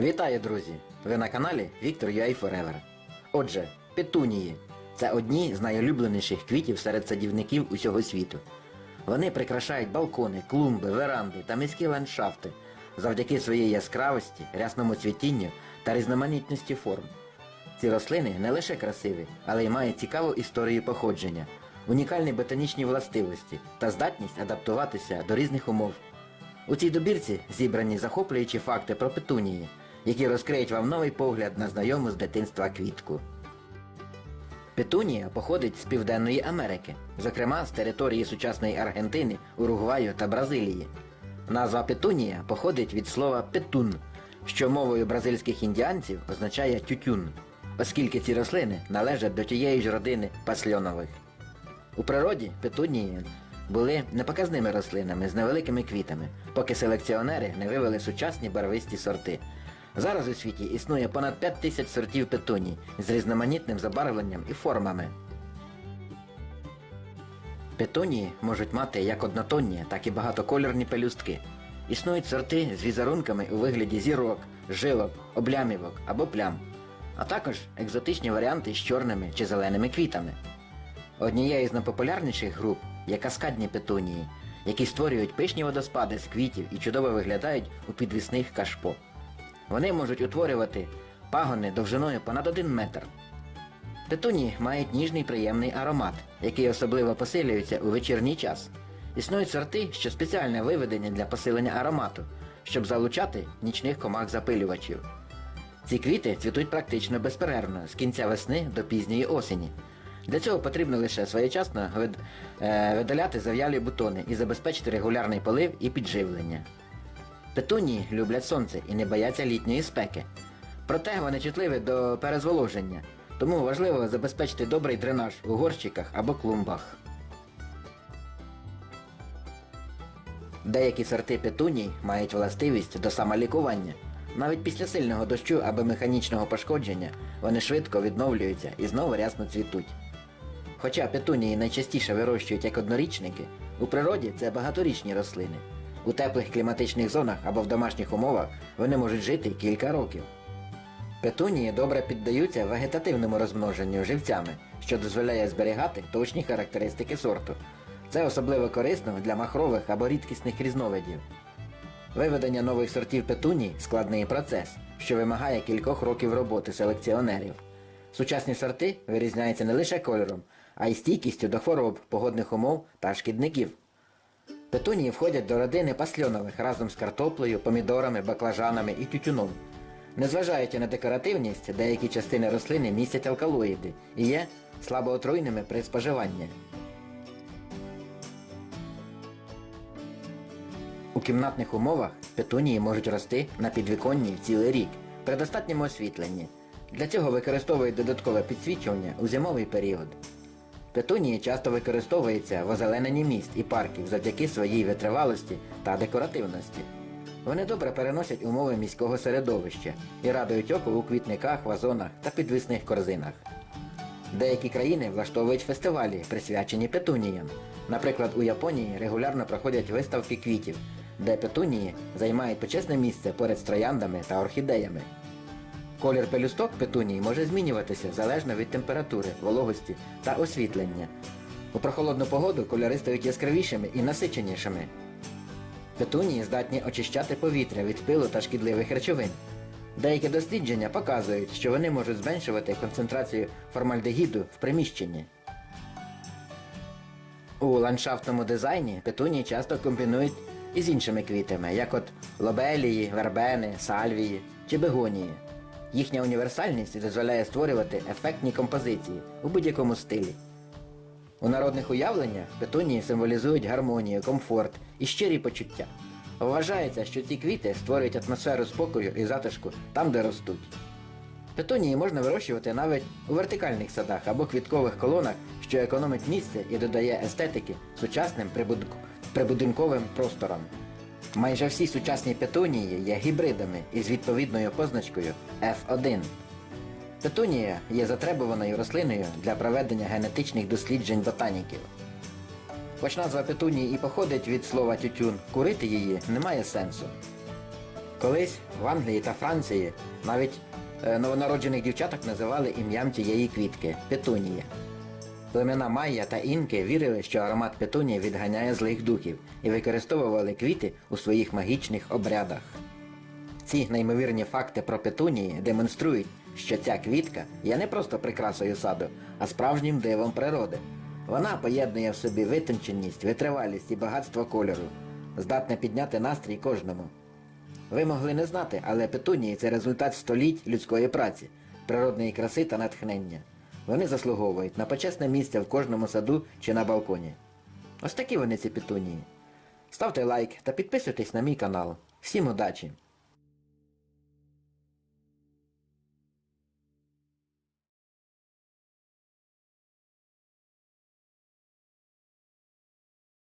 Вітаю, друзі! Ви на каналі Віктор UA Forever. Отже, петунії це одні з найулюбленіших квітів серед садівників усього світу. Вони прикрашають балкони, клумби, веранди та міські ландшафти завдяки своїй яскравості, рясному цвітінню та різноманітності форм. Ці рослини не лише красиві, але й мають цікаву історію походження, унікальні ботанічні властивості та здатність адаптуватися до різних умов. У цій добірці зібрані захоплюючі факти про петунії, які розкриють вам новий погляд на знайому з дитинства квітку. Петунія походить з Південної Америки, зокрема з території сучасної Аргентини, Уругваю та Бразилії. Назва петунія походить від слова петун, що мовою бразильських індіанців означає тютюн, оскільки ці рослини належать до тієї ж родини пасльонових. У природі петунії були непоказними рослинами з невеликими квітами, поки селекціонери не вивели сучасні барвисті сорти. Зараз у світі існує понад 5 тисяч сортів петуній з різноманітним забарвленням і формами. Петунії можуть мати як однотонні, так і багатокольорні пелюстки. Існують сорти з візерунками у вигляді зірок, жилок, облямівок або плям, а також екзотичні варіанти з чорними чи зеленими квітами. Однією з найпопулярніших груп є каскадні петунії, які створюють пишні водоспади з квітів і чудово виглядають у підвісних кашпо. Вони можуть утворювати пагони довжиною понад один метр. Петунії мають ніжний приємний аромат, який особливо посилюється у вечірній час. Існують сорти, що спеціально виведені для посилення аромату, щоб залучати нічних комах запилювачів. Ці квіти цвітуть практично безперервно з кінця весни до пізньої осені. Для цього потрібно лише своєчасно е, видаляти зав'ялі бутони і забезпечити регулярний полив і підживлення. Петунії люблять сонце і не бояться літньої спеки. Проте вони чутливі до перезволоження, тому важливо забезпечити добрий дренаж у горщиках або клумбах. Деякі сорти петуній мають властивість до самолікування. Навіть після сильного дощу або механічного пошкодження вони швидко відновлюються і знову рясно цвітуть. Хоча петунії найчастіше вирощують як однорічники, у природі це багаторічні рослини. У теплих кліматичних зонах або в домашніх умовах вони можуть жити кілька років. Петунії добре піддаються вегетативному розмноженню живцями, що дозволяє зберігати точні характеристики сорту. Це особливо корисно для махрових або рідкісних різновидів. Виведення нових сортів петуній складний процес, що вимагає кількох років роботи селекціонерів. Сучасні сорти вирізняються не лише кольором, а й стійкістю до хвороб, погодних умов та шкідників. Петунії входять до родини пасльонових разом з картоплею, помідорами, баклажанами і тютюном. Незважаючи на декоративність, деякі частини рослини містять алкалоїди і є слабоотруйними при споживанні. У кімнатних умовах петунії можуть рости на підвіконні цілий рік при достатньому освітленні. Для цього використовують додаткове підсвічування у зимовий період. Петунії часто використовуються в озелененні міст і парків завдяки своїй витривалості та декоративності. Вони добре переносять умови міського середовища і радують око у квітниках, вазонах та підвісних корзинах. Деякі країни влаштовують фестивалі, присвячені петуніям. Наприклад, у Японії регулярно проходять виставки квітів, де петунії займають почесне місце поряд з трояндами та орхідеями. Колір пелюсток петунії може змінюватися залежно від температури, вологості та освітлення. У прохолодну погоду кольори стають яскравішими і насиченішими. Петунії здатні очищати повітря від пилу та шкідливих речовин. Деякі дослідження показують, що вони можуть зменшувати концентрацію формальдегіду в приміщенні. У ландшафтному дизайні петунії часто комбінують із іншими квітами, як от лобелії, вербени, сальвії чи бегонії. Їхня універсальність дозволяє створювати ефектні композиції у будь-якому стилі. У народних уявленнях петунії символізують гармонію, комфорт і щирі почуття. Вважається, що ці квіти створюють атмосферу спокою і затишку там, де ростуть. Петунії можна вирощувати навіть у вертикальних садах або квіткових колонах, що економить місце і додає естетики сучасним прибудинковим просторам. Майже всі сучасні петунії є гібридами із відповідною позначкою F1. Петунія є затребуваною рослиною для проведення генетичних досліджень ботаніків. Хоч назва петунії і походить від слова тютюн, курити її немає сенсу. Колись в Англії та Франції навіть е, новонароджених дівчаток називали ім'ям цієї квітки петунія. Племена Майя та Інки вірили, що аромат петунії відганяє злих духів і використовували квіти у своїх магічних обрядах. Ці неймовірні факти про петунії демонструють, що ця квітка є не просто прикрасою саду, а справжнім дивом природи. Вона поєднує в собі витонченість, витривалість і багатство кольору, здатне підняти настрій кожному. Ви могли не знати, але петунії це результат століть людської праці, природної краси та натхнення. Вони заслуговують на почесне місце в кожному саду чи на балконі. Ось такі вони ці петунії. Ставте лайк та підписуйтесь на мій канал. Всім удачі!